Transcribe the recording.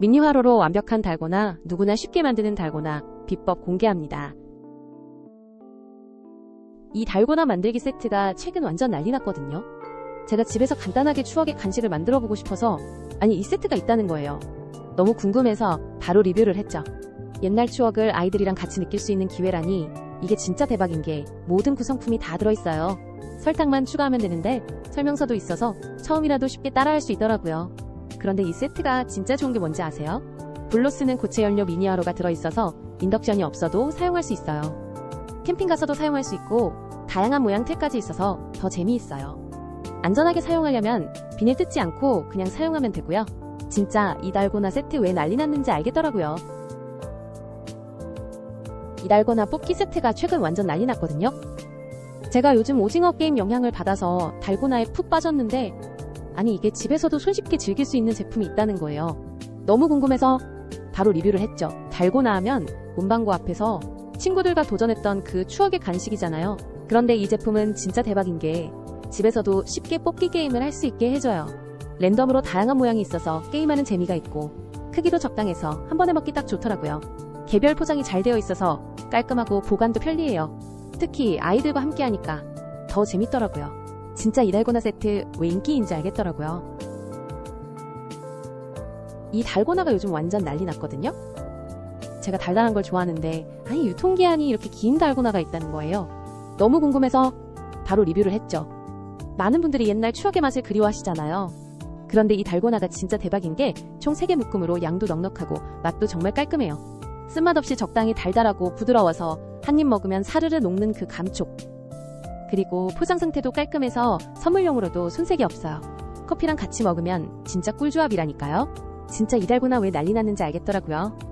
미니화로로 완벽한 달고나 누구나 쉽게 만드는 달고나 비법 공개합니다. 이 달고나 만들기 세트가 최근 완전 난리 났거든요. 제가 집에서 간단하게 추억의 간식을 만들어 보고 싶어서 아니 이 세트가 있다는 거예요. 너무 궁금해서 바로 리뷰를 했죠. 옛날 추억을 아이들이랑 같이 느낄 수 있는 기회라니 이게 진짜 대박인 게 모든 구성품이 다 들어있어요. 설탕만 추가하면 되는데 설명서도 있어서 처음이라도 쉽게 따라할 수 있더라고요. 그런데 이 세트가 진짜 좋은 게 뭔지 아세요? 불로 쓰는 고체 연료 미니화로가 들어있어서 인덕션이 없어도 사용할 수 있어요. 캠핑 가서도 사용할 수 있고 다양한 모양 틀까지 있어서 더 재미있어요. 안전하게 사용하려면 비닐 뜯지 않고 그냥 사용하면 되고요. 진짜 이 달고나 세트 왜 난리 났는지 알겠더라고요. 이 달고나 뽑기 세트가 최근 완전 난리 났거든요. 제가 요즘 오징어 게임 영향을 받아서 달고나에 푹 빠졌는데 아니 이게 집에서도 손쉽게 즐길 수 있는 제품이 있다는 거예요. 너무 궁금해서 바로 리뷰를 했죠. 달고나 하면 문방구 앞에서 친구들과 도전했던 그 추억의 간식이잖아요. 그런데 이 제품은 진짜 대박인 게 집에서도 쉽게 뽑기 게임을 할 수 있게 해줘요. 랜덤으로 다양한 모양이 있어서 게임하는 재미가 있고 크기도 적당해서 한 번에 먹기 딱 좋더라고요. 개별 포장이 잘 되어 있어서 깔끔하고 보관도 편리해요. 특히 아이들과 함께 하니까 더 재밌더라고요. 진짜 이 달고나 세트 왜 인기인지 알겠더라고요. 이 달고나가 요즘 완전 난리 났거든요. 제가 달달한 걸 좋아하는데 아니 유통기한이 이렇게 긴 달고나가 있다는 거예요. 너무 궁금해서 바로 리뷰를 했죠. 많은 분들이 옛날 추억의 맛을 그리워하시잖아요. 그런데 이 달고나가 진짜 대박인 게 총 3개 묶음으로 양도 넉넉하고 맛도 정말 깔끔해요. 쓴맛 없이 적당히 달달하고 부드러워서 한 입 먹으면 사르르 녹는 그 감촉. 그리고 포장 상태도 깔끔해서 선물용으로도 손색이 없어요. 커피랑 같이 먹으면 진짜 꿀조합이라니까요. 진짜 이 달고나 왜 난리 났는지 알겠더라고요.